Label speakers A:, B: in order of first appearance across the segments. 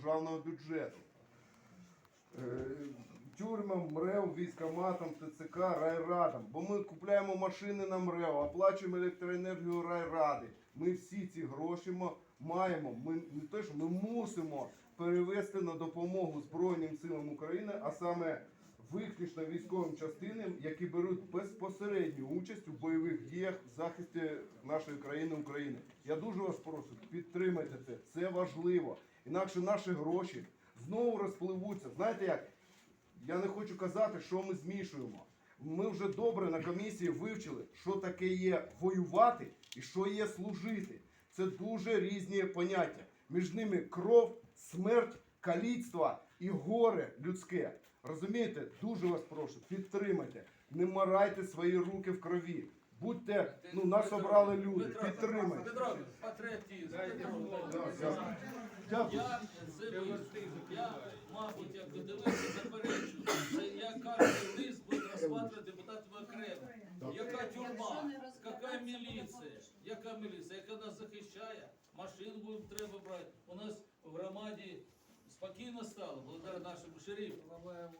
A: державного бюджету. Е, Тюрмам, МРЕВ, військоматам, ТЦК, райрадам. Бо ми купляємо машини на МРЕВ, оплачуємо електроенергію райради. Ми всі ці гроші маємо. Ми не те, що ми мусимо перевести на допомогу Збройним силам України, а саме виключно військовим частинам, які беруть безпосередню участь у бойових діях в захисті нашої країни України. Я дуже вас прошу, підтримайте це. Це важливо. Інакше наші гроші знову розпливуться. Знаєте як? Я не хочу казати, що ми змішуємо. Ми вже добре на комісії вивчили, що таке є воювати і що є служити. Це дуже різні поняття. Між ними кров, смерть, каліцтво і горе людське. Розумієте? Дуже вас прошу, підтримайте. Не марайте свої руки в крові. Будьте, ну нас обрали люди. Підтримайте.
B: Петро, патріотизм.
A: Дякую.
B: Я я, мабуть, як дивився, заперечую. Це я кожен лист буде розглядати депутатами окремо. Яка тюрма, яка міліція, яка міліція, яка нас захищає, машин буде треба брати. У нас в громаді спокійно стало, благодаря нашему шерифу.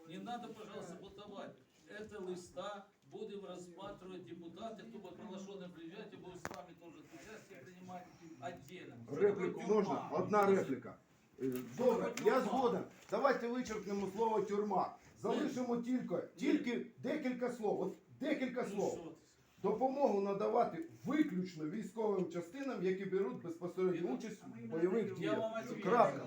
B: Не надо, пожалуйста, бунтовать. Это листа будем рассматривать депутаты, кто будет приглашенный приезжать, и будем с вами тоже участие принимать отдельно. Что
A: Репліку
B: такое
A: можна?
B: тюрьма?
A: Одна репліка. Е, Добре, я згоден. Давайте вичерпнемо слово тюрма. Залишимо тільки, тільки декілька слов. От декілька
B: Ну,
A: слов.
B: що ти?
A: Допомогу надавати виключно військовим частинам, які беруть безпосередню участь в бойових діях. Крапка.